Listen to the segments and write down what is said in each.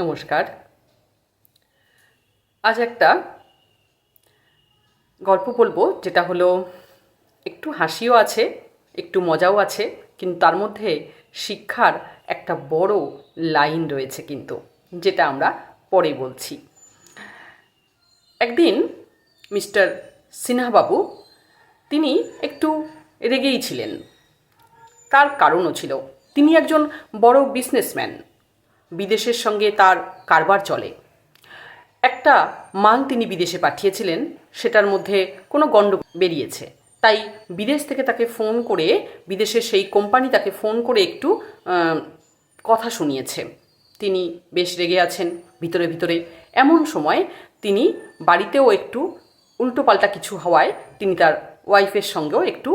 নমস্কার। আজ একটা গল্প বলব, যেটা হলো একটু হাসিও আছে, একটু মজাও আছে, কিন্তু তার মধ্যে শিক্ষার একটা বড় লাইন রয়েছে কিন্তু, যেটা আমরা পরে বলছি। একদিন মিস্টার সিনহাবাবু, তিনি একটু রেগেই ছিলেন। তার কারণও ছিল, তিনি একজন বড় বিজনেসম্যান বিদেশের সঙ্গে তার কারবার চলে। একটা মাল তিনি বিদেশে পাঠিয়েছিলেন, সেটার মধ্যে কোনো গণ্ড বেরিয়েছে। তাই বিদেশ থেকে তাকে ফোন করে বিদেশের সেই কোম্পানি তাকে ফোন করে একটু কথা শুনিয়েছে। তিনি বেশ রেগে আছেন ভিতরে ভিতরে। এমন সময় তিনি বাড়িতেও একটু উল্টোপাল্টা কিছু হওয়ায় তিনি তার ওয়াইফের সঙ্গেও একটু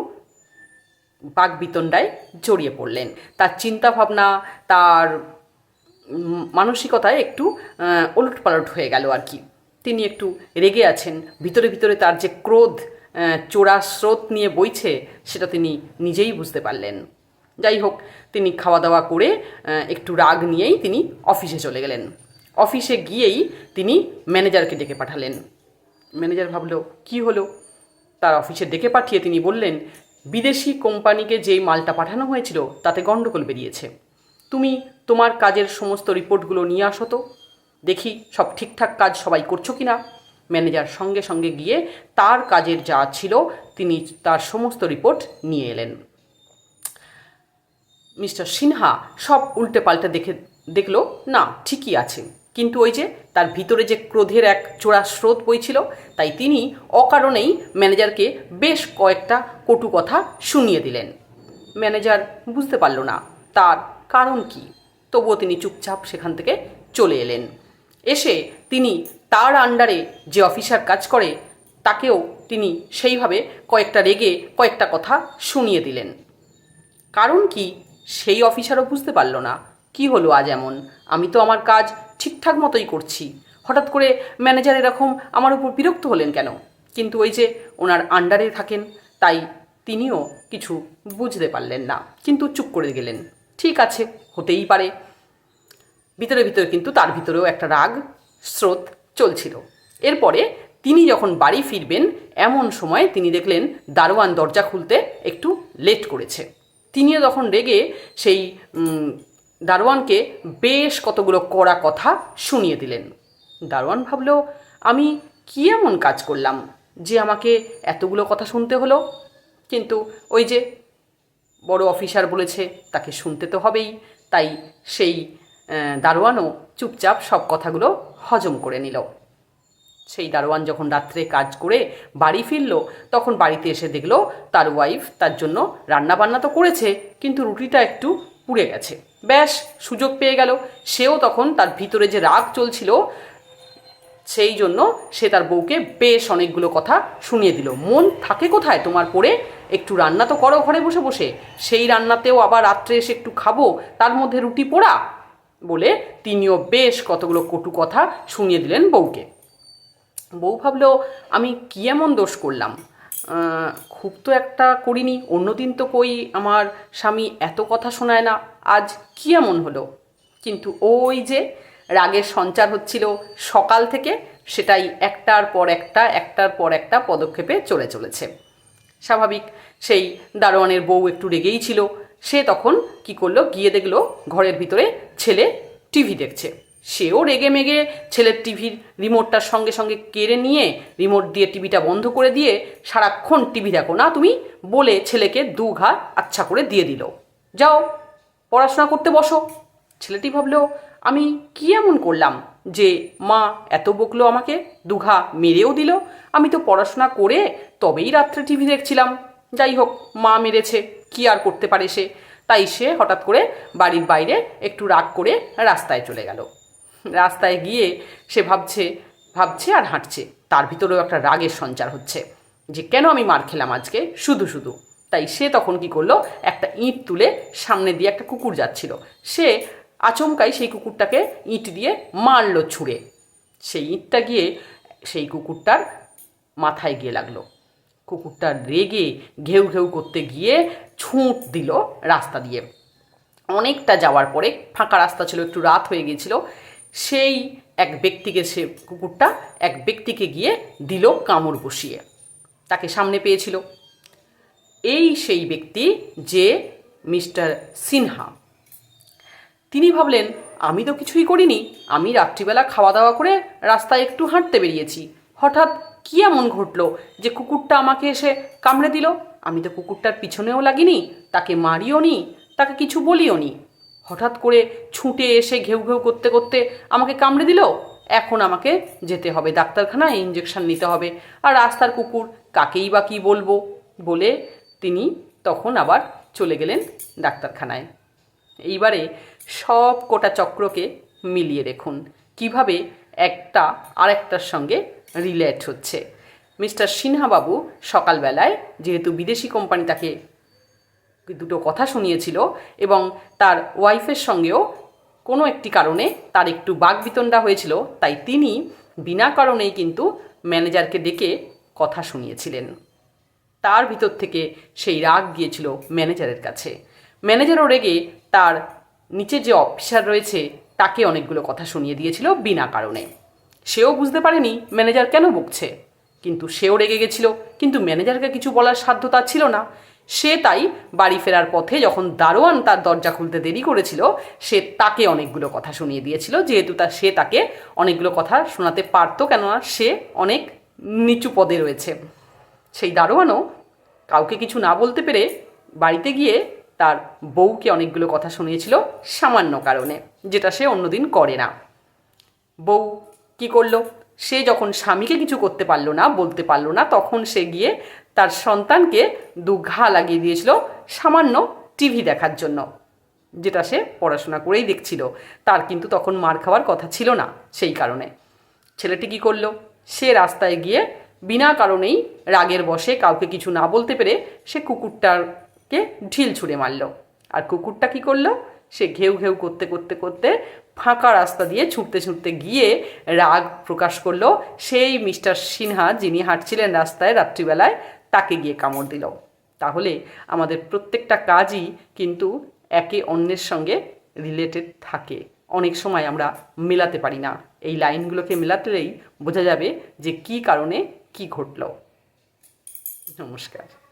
বাক বিতণ্ডায় জড়িয়ে পড়লেন। তার চিন্তাভাবনা, তার মানসিকতায় একটু ওলট পালট হয়ে গেল আর কি। তিনি একটু রেগে আছেন, ভিতরে ভিতরে তার যে ক্রোধ চোরা স্রোত নিয়ে বইছে, সেটা তিনি নিজেই বুঝতে পারলেন। যাই হোক, তিনি খাওয়া দাওয়া করে একটু রাগ নিয়েই তিনি অফিসে চলে গেলেন। অফিসে গিয়েই তিনি ম্যানেজারকে ডেকে পাঠালেন। ম্যানেজার ভাবলো, কি হলো? তার অফিসে ডেকে পাঠিয়ে তিনি বললেন, বিদেশি কোম্পানিকে যেই মালটা পাঠানো হয়েছিল, তাতে গণ্ডগোল বেরিয়েছে। তুমি তোমার কাজের সমস্ত রিপোর্টগুলো নিয়ে আসো তো। দেখি সব ঠিকঠাক কাজ সবাই করছ কি না ম্যানেজার সঙ্গে সঙ্গে গিয়ে তার কাজের যা ছিল তিনি তার সমস্ত রিপোর্ট নিয়ে এলেন। মিস্টার সিনহা সব উল্টে পাল্টে দেখে দেখল, না, ঠিকই আছে। কিন্তু ওই যে তার ভিতরে যে ক্রোধের এক চোরা স্রোত বইছিল, তাই তিনি অকারণেই ম্যানেজারকে বেশ কয়েকটা কটু কথা শুনিয়ে দিলেন। ম্যানেজার বুঝতে পারল না, তার কারণ কি? তবুও তিনি চুপচাপ সেখান থেকে চলে এলেন। এসে তিনি তার আন্ডারে যে অফিসার কাজ করে, তাকেও তিনি সেইভাবে কয়েকটা রেগে কয়েকটা কথা শুনিয়ে দিলেন। কারণ কি? সেই অফিসারও বুঝতে পারল না, কি হলো আজ এমন? আমি তো আমার কাজ ঠিকঠাক মতোই করছি। হঠাৎ করে ম্যানেজার এরকম আমার উপর বিরক্ত হলেন কেন? কিন্তু ওই যে ওনার আন্ডারে থাকেন, তাই তিনিও কিছু বুঝতে পারলেন না। কিন্তু চুপ করে গেলেন। ঠিক আছে, হতেই পারে। ভিতরে ভিতরে কিন্তু তার ভিতরেও একটা রাগ, স্রোত চলছিল। এরপরে তিনি যখন বাড়ি ফিরবেন, এমন সময় তিনি দেখলেন দারোয়ান দরজা খুলতে একটু লেট করেছে। তিনিও তখন রেগে সেই দারোয়ানকে বেশ কতগুলো কড়া কথা শুনিয়ে দিলেন। দারোয়ান ভাবলো, আমি কি এমন কাজ করলাম যে আমাকে এতগুলো কথা শুনতে হলো? কিন্তু ওই যে বড় অফিসার বলেছে, তাকে শুনতে তো হবেই। তাই সেই দারোয়ানও চুপচাপ সব কথাগুলো হজম করে নিল। সেই দারোয়ান যখন রাত্রে কাজ করে বাড়ি ফিরল, তখন বাড়িতে এসে দেখল তার ওয়াইফ তার জন্য রান্না বান্না তো করেছে, কিন্তু রুটিটা একটু পুড়ে গেছে। ব্যাস, সুযোগ পেয়ে গেল। সেও তখন তার ভিতরে যে রাগ চলছিল সেই জন্য সে তার বউকে বেশ অনেকগুলো কথা শুনিয়ে দিল। মন থাকে কোথায় তোমার পড়ে? একটু রান্না তো করো ঘরে বসে বসে। সেই রান্নাতেও আবার রাত্রে এসে একটু খাব, তার মধ্যে রুটি পোড়া বলে তিনিও বেশ কতগুলো কটু কথা শুনিয়ে দিলেন বউকে। বউ ভাবলো, আমি কি এমন দোষ করলাম? খুব তো একটা করিনি, অন্যদিন তো কই আমার স্বামী এত কথা শোনায় না, আজ কি এমন হলো? কিন্তু ওই যে রাগের সঞ্চার হচ্ছিল সকাল থেকে, সেটাই একটার পর একটা, একটার পর একটা পদক্ষেপে চলে চলেছে। স্বাভাবিক, সেই দারোয়ানের বউ একটু রেগেই ছিল। সে তখন কি করল, গিয়ে দেখল ঘরের ভিতরে ছেলে টিভি দেখছে। সেও রেগে মেগে ছেলের টিভির রিমোটটার সঙ্গে সঙ্গে কেড়ে নিয়ে রিমোট দিয়ে টিভিটা বন্ধ করে দিয়ে সারাক্ষণ টিভি দেখো না তুমি বলে ছেলেকে দু ঘা আচ্ছা করে দিয়ে দিল। যাও, পড়াশোনা করতে বসো। ছেলেটি ভাবলো আমি কি এমন করলাম যে মা এত বকলো আমাকে, দুঘা মেরেও দিল? আমি তো পড়াশোনা করে তবেই রাত্রে টিভি দেখছিলাম। যাই হোক, মা মেরেছে, কি আর করতে পারে সে? তাই সে হঠাৎ করে বাড়ির বাইরে একটু রাগ করে রাস্তায় চলে গেল। রাস্তায় গিয়ে সে ভাবছে ভাবছে আর হাঁটছে। তার ভিতরেও একটা রাগের সঞ্চার হচ্ছে যে কেন আমি মার খেলাম আজকে? শুধু শুধু। তাই সে তখন কি করল? একটা ইঁট তুলে সামনে দিয়ে একটা কুকুর যাচ্ছিল। সে আচমকাই সেই কুকুরটাকে ইঁট দিয়ে মারলো ছুঁড়ে। সেই ইঁটটা গিয়ে সেই কুকুরটার মাথায় গিয়ে লাগল। কুকুরটা রেগে ঘেউ ঘেউ করতে গিয়ে ছুঁট দিল রাস্তা দিয়ে। অনেকটা যাওয়ার পরে ফাঁকা রাস্তা ছিল, একটু রাত হয়ে গিয়েছিল। সেই এক ব্যক্তিকে সে কুকুরটা এক ব্যক্তিকে গিয়ে দিল কামড় বসিয়ে। তাকে সামনে পেয়েছিল। এই সেই ব্যক্তি যে মিস্টার সিনহা। তিনি ভাবলেন, আমি তো কিছুই করিনি। আমি রাত্রিবেলা খাওয়া দাওয়া করে রাস্তায় একটু হাঁটতে বেরিয়েছি। হঠাৎ কী এমন ঘটলো যে কুকুরটা আমাকে এসে কামড়ে দিল? আমি তো কুকুরটার পিছনেও লাগিনি, তাকে মারিও নি, তাকে কিছু বলিও নি। হঠাৎ করে ছুটে এসে ঘেউ ঘেউ করতে করতে আমাকে কামড়ে দিল? এখন আমাকে যেতে হবে, ডাক্তারখানায় ইঞ্জেকশন নিতে হবে। আর রাস্তার কুকুর কাকেই বা কী বলব? বলে তিনি তখন আবার চলে গেলেন ডাক্তারখানায়। এইবারে সব কোটা চক্রকে মিলিয়ে দেখুন। কীভাবে একটা আরেকটার সঙ্গে রিলেট হচ্ছে। মিস্টার সিনহাবাবু সকালবেলায় যেহেতু বিদেশি কোম্পানি তাকে দুটো কথা শুনিয়েছিল এবং তার ওয়াইফের সঙ্গেও কোনো একটি কারণে তার একটু বাগবিতণ্ডা হয়েছিল, তাই তিনি বিনা কারণেই কিন্তু ম্যানেজারকে ডেকে কথা শুনিয়েছিলেন। তার ভিতর থেকে সেই রাগ গিয়েছিল ম্যানেজারের কাছে। ম্যানেজারও রেগে তার নিচে যে অফিসার রয়েছে, তাকে অনেকগুলো কথা শুনিয়ে দিয়েছিল বিনা কারণে। সেও বুঝতে পারেনি ম্যানেজার কেন বকছে। কিন্তু সেও রেগে গেছিল, কিন্তু ম্যানেজারকে কিছু বলার সাধ্য তার ছিল না। সে তাই বাড়ি ফেরার পথে যখন দারোয়ান তার দরজা খুলতে দেরি করেছিল, সে তাকে অনেকগুলো কথা শুনিয়ে দিয়েছিল। যেহেতু তা সে তাকে অনেকগুলো কথা শোনাতে পারতো, কেননা সে অনেক নিচু পদে রয়েছে। সেই দারোয়ানও কাউকে কিছু না বলতে পেরে বাড়িতে গিয়ে তার বউকে অনেকগুলো কথা শুনিয়েছিল সামান্য কারণে, যেটা সে অন্যদিন করে না। বউ কি করল? সে যখন স্বামীকে কিছু করতে পারল না, বলতে পারল না, তখন সে গিয়ে তার সন্তানকে দু ঘা লাগিয়ে দিয়েছিল সামান্য টিভি দেখার জন্য, যেটা সে পড়াশোনা করেই দেখছিল। তার কিন্তু তখন মার খাওয়ার কথা ছিল না সেই কারণে। ছেলেটি কি করল? সে রাস্তায় গিয়ে বিনা কারণেই রাগের বসে কাউকে কিছু না বলতে পেরে সে কুকুরটাকে ঢিল ছুঁড়ে মারল। আর কুকুরটা কি করল? সে ঘেউ ঘেউ করতে করতে করতে ফাঁকা রাস্তা দিয়ে ছুটতে ছুটতে গিয়ে রাগ প্রকাশ করল। সেই মিস্টার সিনহা যিনি হাঁটছিলেন রাস্তায় রাত্রিবেলায়, তাকে গিয়ে কামড় দিল। তাহলে আমাদের প্রত্যেকটা কাজই কিন্তু একে অন্যের সঙ্গে রিলেটেড থাকে। অনেক সময় আমরা মেলাতে পারি না। এই লাইনগুলোকে মেলাতেই বোঝা যাবে যে কী কারণে কি ঘটল। নমস্কার।